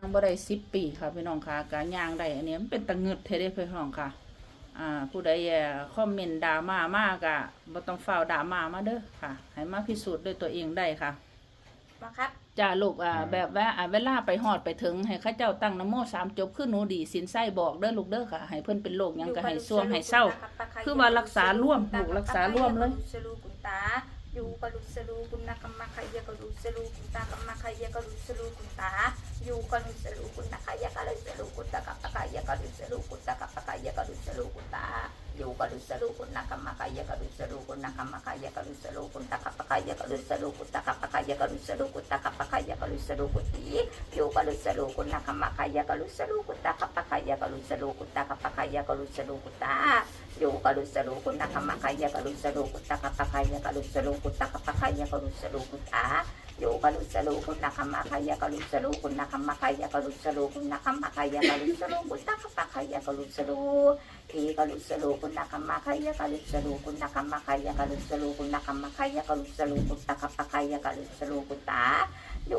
ย่างบ่ได้สิบปีค่ะพี่น้องค่ะการย่างได้อันนี้มันเป็นตะเงึดเทเด้พี่น้องค่ะ อ่า ผู้ใดเอ่อคอมเมนต์ด่ามามากอะบ่ต้องเฝ้าวด่ามามาเด้อค่ะ ให้มาพิสูจน์ด้วยตัวเองได้ค่ะมาครับจ้าลูกอ่าแบบว่าอ่าเวลาไปฮอดไปถึงให้เข้าเจ้าตั้งนะโมสามจบคือหนูดีสินไส้บอกเด้อลูกเด้อค่ะให้เพิ่นเป็นโรคหยังก็ให้ซ่วงให้เศร้า คือว่ารักษาร่วมลูกรักษาร่วมเลย สลูกุนตาอยู่กะลุสลูกุนนั กมะขยะกะลุสลูกุนตากะมะขยะกะลุสลูกุนตาอ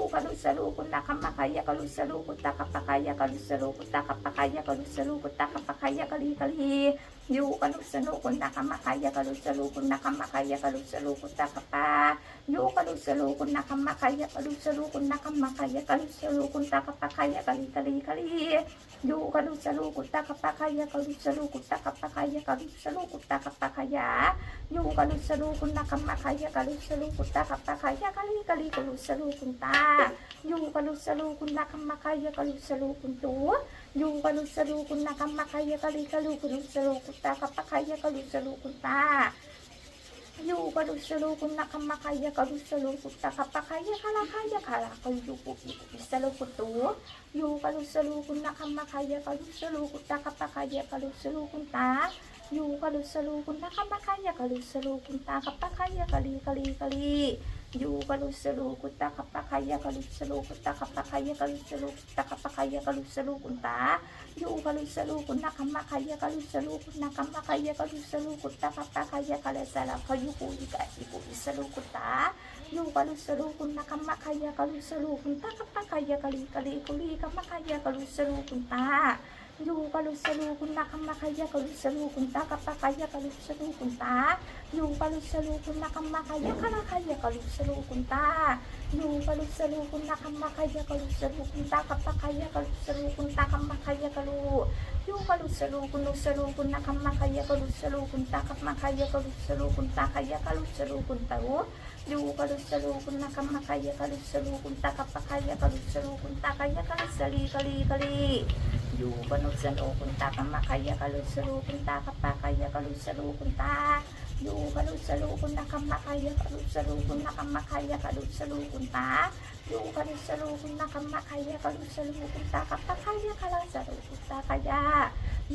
ยู่กะลุสลูกุนนักขยะกะลุสลูกุนอยู่กับลุสลูคุณนักมักยกับลุสลูคุณตัวอยู่กับลุสลูคุณนักมักยกับลิกลูคุณลุสลูคุณตากับปักยกับลุสลูคุณตาอยู่กับลุสลูคุณนักมักยกับลุสลูคุณตากับปักยกับลักยกับลักอยู่กับลุสลูคุณตัวอยู่กับลุสลูคุณนักมักยกับลุสลูคุณตากับปักยกับลุสลูคุณตาอยู่กับลุสลูคุณนักมักยกับลุสลูคุณตากับปักยกับลิกลีกลี yukalusalukutta kapakayakalutsalukkutta kapakayakalutsalukkutta kapakayakalutsalukkutta yukalusalukunna kamakayakalutsalukunna kamakayakalutsalukkutta kapakayakalasalakoyukuikasikuisalukutta yukalusalukunna kamakayakalutsalukunta kapakayakalikalikulikamakalutsalukunta ลูก็รู้สลูคุณตาคำมาขยะก็รู้สลูคุณตากับตาขยะก็รู้สลูคุณตาลูก็รู้สลูคุณตาคำมาขยะคำมาขยะก็รู้สลูคุณตาลูก็รู้สลูคุณตาคำมาขยะก็รู้สลูคุณตากับตาขยะก็รู้สลูคุณตาคำมาขยะก็รู้ลูก็รู้สลูคุณรู้สลูคุณตาคำมาขยะก็รู้สลูคุณตากับมาขยะก็รู้สลูคุณตาขยะก็รู้สลูคุณตาอูลูก็รู้สลูคุณตาคำมาขยะก็รู้สลูคุณตากับตาขยะก็รู้สลูคุณตาขยะก็รู้สลีกลีกลี Yubanod sa lukong taka makaya kalod sa lukong taka pakaya kalod sa lukong ta. Yubanod sa lukong taka makaya kalod sa lukong taka makaya kalod sa lukong ta. Yubanod sa lukong taka makaya kalod sa lukong taka pakaya kalod sa lukong ta kaya.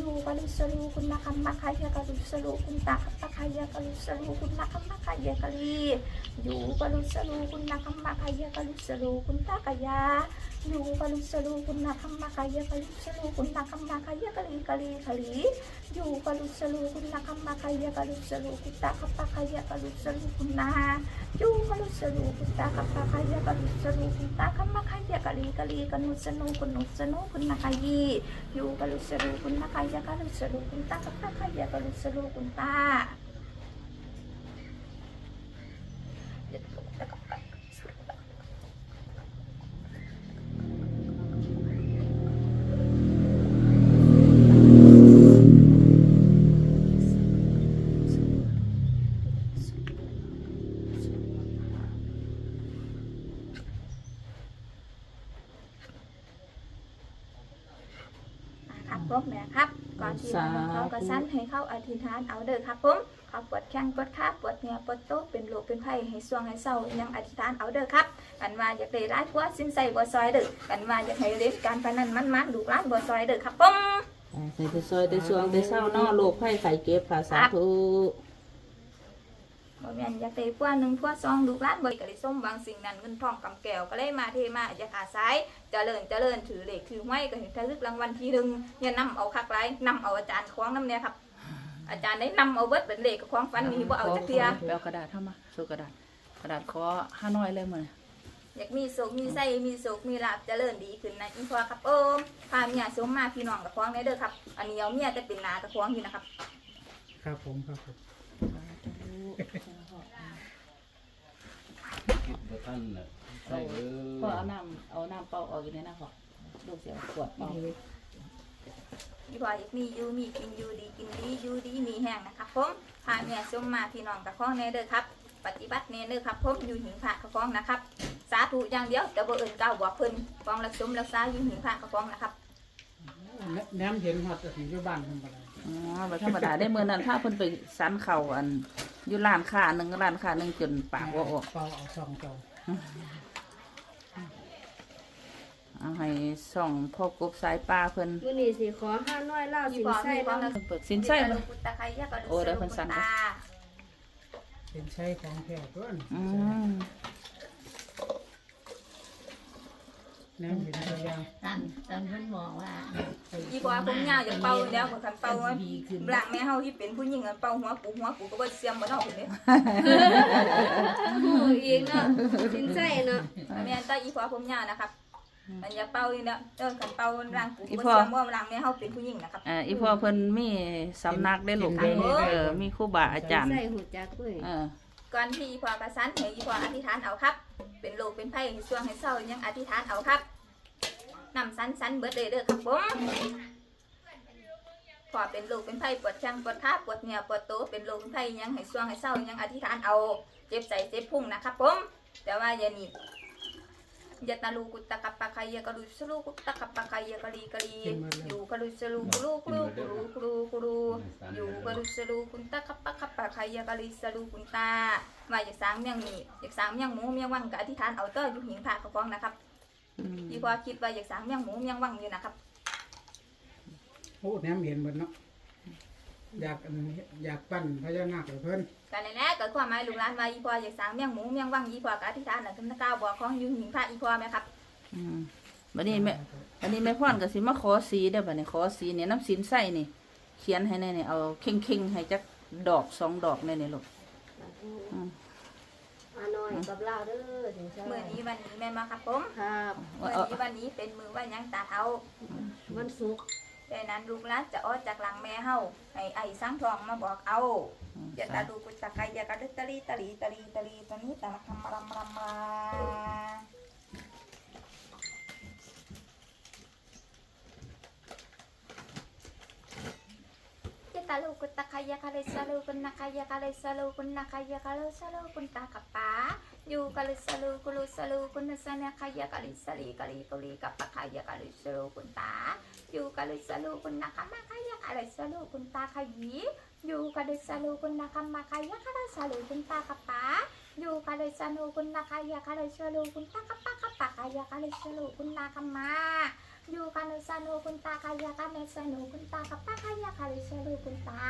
Kun nakamakaya kalu salu kun takapakaya kalu salu kun takaya kalu sali kali kali. Yu kalu salu kun takamakaya kalu salu kun takapakaya kalu salu kun ta. Yu kalu salu kun nakamakaya kalu salu kun nakamakaya kalu salu kun ta. Yu kalu salu kun nakamakaya kalu salu kun takapakaya kalu salu kun takaya. Yu kalu salu kun nakamakaya kalu salu kun takapakaya kalu salu kun nakamakaya kali. Yu kalu salu kun nakamakaya kalu salu kun takaya. Yu kalu salu kun nakamakaya kalu salu kun nakamakaya kali kali kali. Yu kalu salu kun nakamakaya อยากรู้สรุกุณตากับข้าข้อยากรู้สรุกุณตา เข้าอธิษฐานเอาเด้อครับผมเขาปวดแข้งปวดขาปวดเหนียวปวดโต๊ะเป็นโรคเป็นไข้ให้สวงให้เศร้ายังอธิษฐานเอาเด้อครับกันว่าอยากได้ร้ายผัวสินใส่บ่ซอยเด้อกันว่าอยากให้เล่นการพนันมันมันๆดูร้านบ่ซอยเด้อครับผมอ่าใส่แต่ซอยแต่สวงแต่เศร้าเนาะโรคไข้ไข้เก็บค่ะสาธุบ่แม่นอยากได้ผัวหนึ่งผัวสองดูร้านบ่ก็ได้สมหวังสิ่งนั้นเงินทองกำแก้วก็เลยมาเทมาอยากอาศัยเจริญเจริญถือเลขถือไม้ก็เห็นทะลึกรางวัลที่หนึ่งอย่านำเอาคักไรนำเอาอาจารย์คล้องน้ำเนี่ยครับ อาจารย์ได้นำเอาเบิดเป็นเลขกับของฟันนี้บ่เอาจักเทียไปเอากระดาษเข้ามาสู้กระดาษ กระดาษขอห้าน้อยเลยมั้ยอยากมีโศกมีไส้มีโศกมีลาบเจริญดีขึ้นนะอีพอครับเอมพาเมียสมมาพี่น้องกับพ้องในเด้อครับ อันนี้เอาเมียจะเป็นนากับพ้องอยู่นะครับ ครับผมครับผมคิดว่าท่านน่ะใช่เออพ่อเอาน้ำเอาน้ำเปล่าออกอยู่ในน้ำพ่อลูกเสียขวดเปล่า อีพออยากมีอยู่มีกินอยู่ดีกินดีอยู่ดีมีแห้งนะครับผมพาเมียสมมาพี่น้องกับพ้องในเด้อครับ ปฏิบัติเนเด้อครับผมอยู่หิงพระกับพ้องนะครับ สาธุอย่างเดียวแต่บ่เอื่นก้าวบอกเพิ่นฟ้องรักสมรักษาอยู่หิงพระกับพ้องนะครับแนมเห็นฮอดถึงอยู่บ้านทำอะไรอ๋อบ่ธรรมดาได้มื้อนั้นถ้าเพิ่นไปสันเข่าอันอยู่ร้านค้าหนึงร้านค้าหนึงจนปากบ่ออกเป่าเอาซองเจ้า เอาให้ส่องพ่อกบสายปลาเพิ่นมื้อนี้สิขอห้าน้อยเล่าอีสินพอไส้มีฟ้องนำรักเปิดสินไส้ลูบ่กกุตะไคร้ยะกระดูโอ้เดี๋ยวเพิ่นสั่นตาเป็นใช้ของแท้ตัวนั้นอืมแนมเห็นตัวอย่างตอนตอนเพิ่นบอกว่าอีพอผมยาวอย่าเป่าแล้วคันเป่าว่าหลังแม่เฮาที่เป็นผู้หญิงอะเป่าหัวปูหัวปูก็บ่เสียมบ่เนาะพุ่นเด้ฮู้อีกเนาะสินไส้เนาะแม่นแต่อีพอผมยาวนะครับ มันอย่าเป่าอีเนาะเออคันเป่าหลังปูก็บ่เสียมบ่หลังแม่เฮาเป็นผู้หญิงนะครับ อ่าอีพ่อเพิ่นมีสำนักได้ลูกเด้เออมีครูบาอาจารย์สินไส้หูจักเว้ยเออ ก่อนที่อีพอกระสันให้อีพออธิษฐานเอาครับ เป็นโรคเป็นไข้ให้ช่วงให้เศร้ายังอธิษฐานเอาครับนำสันสันเบิดเลยเด้อครับผมพอเป็นโรคเป็นไข้ปวดแข้งปวดขาปวดเหนียวปวดโตวเป็นโรคเป็นไข้ยังให้ช่วงให้เศร้ายังอธิษฐานเอา เจ็บใส่เจ็บพุ่งนะครับผม แต่ว่าอย่าหนี บยะตาลูกุตตะกัปปะคายะกะลุสลูกุตตะกัปปะคายะกะลีกะลีอยู่กะลุสลูกุลูกุลูกุลูกุลูกุลูอยู่กะลุสลูกุนตะกัปปะกัปปะคายะกะลีสลูกุนตาว่าอยากสร้างเมียงมีอยากสร้างเมียงหมูเมียงวังกะอธิษฐานเอาเต้ออยู่หิงพระเขาฟ้องนะครับอืมที่พอคิดว่าอยากสร้างเมียงหมูเมียงวังอยู่นะครับ โอ้แนมเห็นหมดเนาะ อยากอันนี้อยากปั้นพญานาคให้เพิ่นกันเลยนะเกิดความหมายลูกหลานว่าอีพออยากสร้างเมียงหมูเมียงวังอีพอกะอธิษฐานนั่นคือก้าวบอกของอยู่หิงพระอีพอไหมครับอืมบัดนี้แม่อันนี้แม่พ่อนก็สิมาขอสีเด้อบัดนี้ขอสีเนี่ยน้ำสินไส้นี่ เขียนให้แน่นี่เอาเข่งๆให้จักดอกสองดอกแน่นี่ลูกอืมอาน้อยกับเล่าเด้อสินไส้เมื่อนี้วันนี้แม่นมาครับผมครับเมื่อนี้วันนี้เป็นมือว่ายังตาเทาวันศุกร์ ดังนั้นลูกหลานจะออกจากหลังแม่เฮาให้ไอ้สังทองมาบอกเอาอย่าตาดูกุตะไคอย่ากระดึกตะลีตะลีตะลีตะลีตะนี้ตะละคำรำรำมาตาลูกุตะไคอย่ากระดึกสลูกุนนะไคอย่ากระดึกสลูกุนนะไคอย่ากระดึกสลูกุนตากับป๋า ยู่กระดึกสะลูกุลุสะลูกุนนะสะนะไคอย่ากระดึกสะลีกะลีกะลีกับปะไคอย่ากระดึกสะลูกุนตาอยู่กับลิสลูคุณนะคะมาคายะอะไรสลูคุณตาขยีอยู่กับลิสลูคุณนะคะมาคายะอะไรสลูคุณตาขปาอยู่กับลิสลูคุณนะคะยะอะไรสลูคุณตาขปาขปาคายะอะไรสลูคุณนาคมาอ ยู่กับลิสลูคุณตาขยะกันสลูคุณตาขปาขายะอะไรสลูคุณตา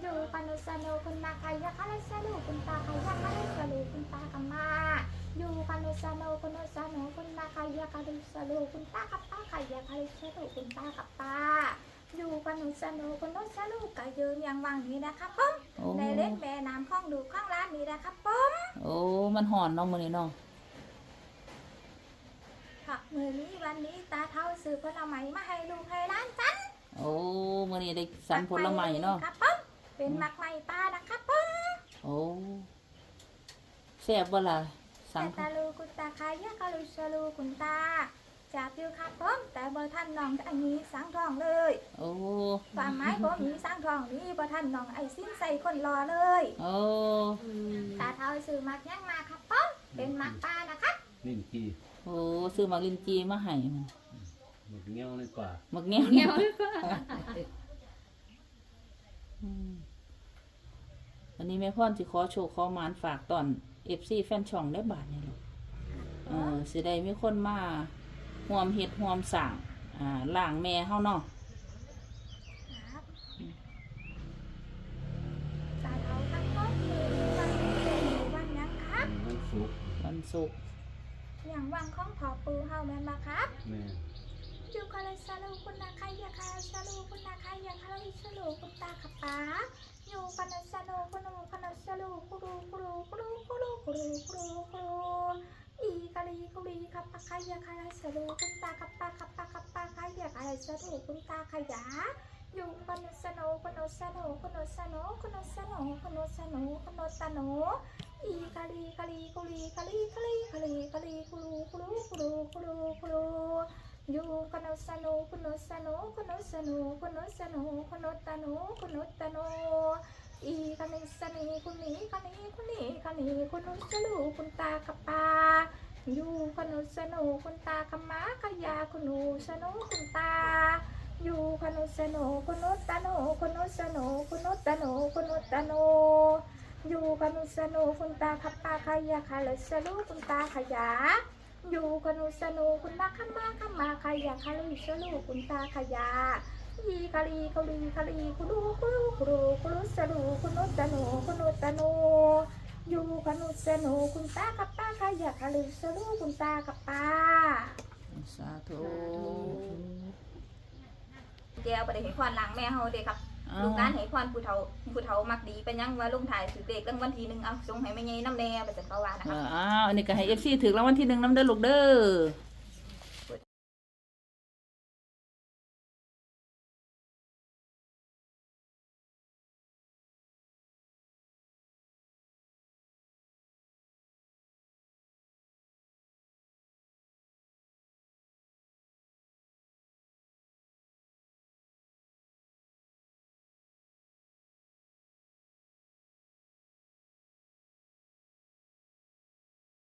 อยู่กับลิสลูคุณนะคะยะอะไรสลูคุณตาขยะอะไรสลูคุณตาขมาอยู่กันสนุกคุณสนุกคุณนาคายาคาริสนุกคุณตากับป้าคายาคาริสนุกคุณตากับป้าอยู่กันสนุกคุณสนุกกะยืนยังวังนี้นะครับผมในเล่นแม่น้ำข้องดูข้างร้านนี้นะครับผมโอ้มันหอนเนาะมื้อนี้เนาะ ผักมือนี้วันนี้ตาเท่าซื้อผลไม้มาให้ลูกให้ร้านจันโอ้มื้อนี้ได้สันผลไม้เนาะครับผมเป็นมักไม้ปลานะครับผมโอ้แซ่บบ่ล่ะสังแต่ตาลูกุตตาคายาคาริสลูคุณตาจากอยู่ครับผมแต่เบอร์ท่านน้องอันนี้สังทองเลยโอ้ความหมายผมมีสร้างทองนี้บ่ท่านน้องไอ้สิ้นใส่คนรอเลยโอ้อืมตาเท้าซื้อมักยังมาครับป้อมเป็นมักป้านะครับนิ่มขี้โอ้ซื้อมักลินจีมาให้มันหมดเงี้ยวเลยกว่ามักเงี้ยวเงี้ยวอืมวันนี้แม่พ่อนสิขอโชว์ขอหมานฝากตอน FC แฟนช่องได้บาทนี่ลูกเออสิได้มีคนมาห่วมเฮ็ดห่วมสร้างอ่าล่างแม่เฮาเนาะครับตาเท้าทั้งหมดคือวันนี้เป็นวันยังครับ มันสุกวันศุกร์ อย่างวังของพอปูเฮาแม่นมาครับแม่อยู่กะเลยสลูคุณนาคายาคาสลูคุณนาคายาคาลิสลูคุณตาขับป้าอยู่กันสลูคุณนูกันสลูกุรูกุรูกุรูกุรูกุรูกุรูกุรูอีกะลีกุกับปะกายะคาไรสรูคุณตากับปะกับปะกับปะกายะคาไรสรูคุณตาขยาอยู่คนสโนคนสโนคนสโนคนสโนคนสโนคนสโน อีกะลีกะลีกุลีกะลีกะลีกะลีกะลีกุลูกุลูกุลูกุลูกุลูอยู่คนสโนคนสโนคนสโนคนสโนคนตโนคนตโนอีคันนี้สนีคุณนี้คันนี้คุณนี้คันนี้คุณนุสลูคุณตากับปาอยู่คุนุสนุคุณตากับม้าขยาคุณนุสนุคุณตา อยู่คุนุสนุคุณนุตาโนคุณนุสนุคุณนุตาโนคุณนุตาโน อยู่คุณนุสนุคุณตากับปาขยาขลสลูคุณตาขยาอยู่คุณนุสนุคุณนักขมาขมาขยาขลุสลูคุณตาขยายีกะลีกะลีกะลีกุลูกุลูกุลูกุลูสลูกุนุตะโนกุนุตะโนอยู่กุนุสนุคุณตากับป้าขยะกะลีสลูคุณตากับป้าสาธุเจ้าประเดี๋ยวให้พรหลังแม่เฮาเด้ครับเอา ลูกหลานให้พรผู้เฒ่าผู้เฒ่ามักดีเป็นหยังว่าลุงถ่ายสุดเด็กรางวัลทีหนึงเอาส่งให้แม่ใหญ่น้ำแน่ไปจันเขาว่านะเอครับออ้าวอันนี้ก็ให้ FC ถึงรางวัลที่หนึ่งน้ำเด้อลูกเด้อ